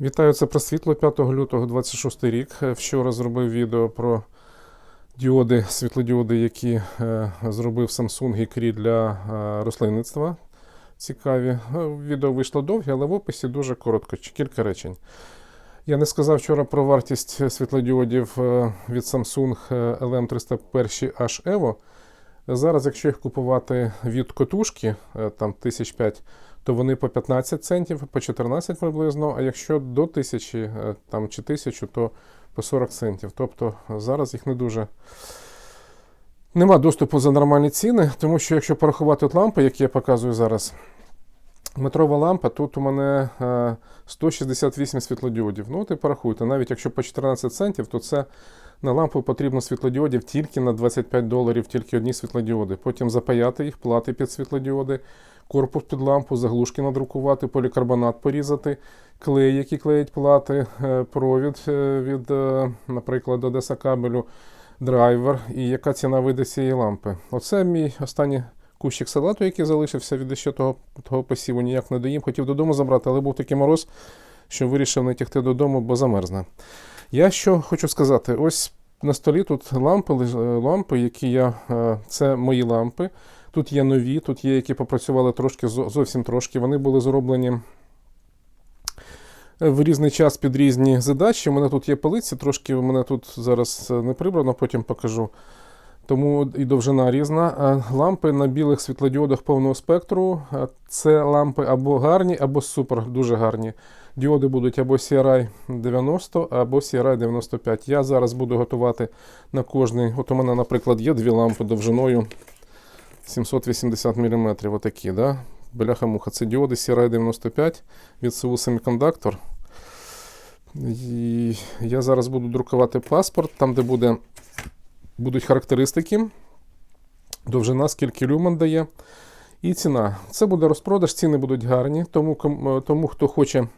Вітаю, це про світло 5 лютого 26 рік. Е, Вчора зробив відео про діоди, світлодіоди, які е, зробив Samsung і Cree для е, рослинництва. Цікаві. Відео вийшло довге, але в описі дуже коротко, кілька речень. Я не сказав вчора про вартість світлодіодів від Samsung е, LM301H Evo. Зараз, якщо їх купувати від котушки, там 1005, то вони по 15 центів, по 14 приблизно, а якщо до 1000 е, там, чи 1000, то по 40 центів. Тобто е, зараз їх не дуже. Нема доступу за нормальні ціни, тому що якщо порахувати от лампи, які я показую зараз, метрова лампа, тут у мене е, 168 світлодіодів. Ну, ти порахуйте, навіть якщо по 14 центів, то це на лампу потрібно світлодіодів тільки на 25 доларів, тільки одні світлодіоди. Потім запаяти їх, плати під світлодіоди, корпус під лампу, заглушки надрукувати, полікарбонат порізати, клей, які клеять плати, е, провід е, від, е, наприклад, Одеса кабелю, драйвер і яка ціна вийде цієї лампи. Оце мій останній кущик салату, який залишився від ще того, того посіву, ніяк не доїм. Хотів додому забрати, але був такий мороз, що вирішив не тягти додому, бо замерзне. Я що хочу сказати: ось на столі тут лампи, лампи, які я. Це мої лампи. Тут є нові, тут є, які попрацювали трошки, зовсім трошки. Вони були зроблені е, в різний час під різні задачі. У мене тут є полиці, трошки у мене тут зараз е, не прибрано, потім покажу. Тому і довжина різна. Лампи на білих світлодіодах повного спектру. Це лампи або гарні, або супер, дуже гарні. Діоди будуть або CRI 90, або CRI 95. Я зараз буду готувати на кожний. От у мене, наприклад, є дві лампи довжиною 780 мм. Отакі, да? Бляха-муха. Це діоди CRI 95 від Seoul Semiconductor. І я зараз буду друкувати паспорт, там, де буде, будуть характеристики, довжина, скільки люмен дає. І ціна. Це буде розпродаж, ціни будуть гарні, тому, е, тому хто хоче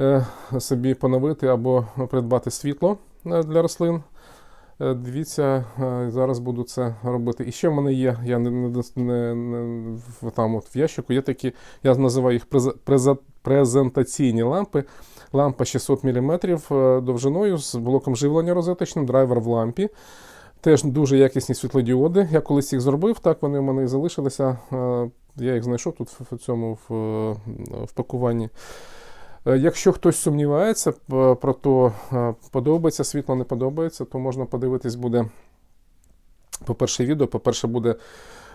е, собі поновити або придбати світло е, для рослин. Е, Дивіться, е, зараз буду це робити. І ще в мене є, я не, не, не, не там от в ящику є такі, я називаю їх презентаційні лампи. Лампа 600 мм довжиною з блоком живлення розеточним, драйвер в лампі. Теж дуже якісні світлодіоди. Я колись їх зробив, так вони в мене і залишилися. Е, Я їх знайшов тут в цьому в, е, в пакуванні. Е, Якщо хтось сумнівається про то, е, подобається світло, не подобається, то можна подивитись буде, по-перше, відео, по-перше, буде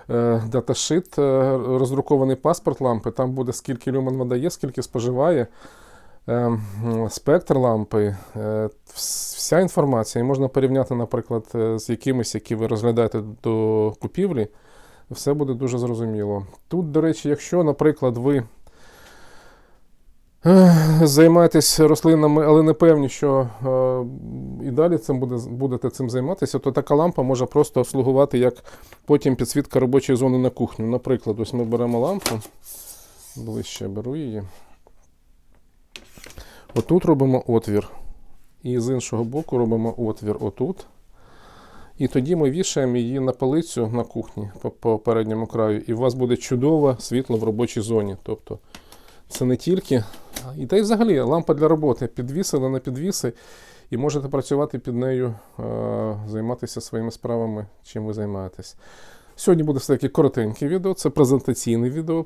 е, даташит, роздрукований паспорт лампи, там буде скільки люмен вода є, скільки споживає. Спектр лампи, вся інформація, і можна порівняти, наприклад, з якимись, які ви розглядаєте до купівлі, все буде дуже зрозуміло. Тут, до речі, якщо, наприклад, ви займаєтесь рослинами, але не певні, що е, і далі цим буде, будете цим займатися, то така лампа може просто слугувати як потім підсвітка робочої зони на кухню. Наприклад, ось ми беремо лампу, ближче беру її. Отут робимо отвір. І з іншого боку робимо отвір отут. І тоді ми вішаємо її на полицю на кухні по, по передньому краю, і у вас буде чудове світло в робочій зоні. Тобто це не тільки. І та й взагалі лампа для роботи. Підвісили на підвіси, і можете працювати під нею, е, займатися своїми справами, чим ви займаєтесь. Сьогодні буде все-таки коротеньке відео, це презентаційне відео.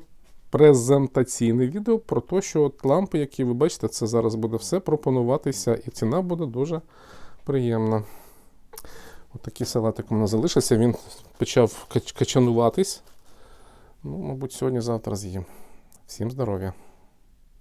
Презентаційне відео про те, що от лампи, які ви бачите, це зараз буде все пропонуватися, і ціна буде дуже приємна. От такий салатик у мене залишився. Він почав кач- качануватись. Ну, мабуть, сьогодні-завтра з'їм. Всім здоров'я!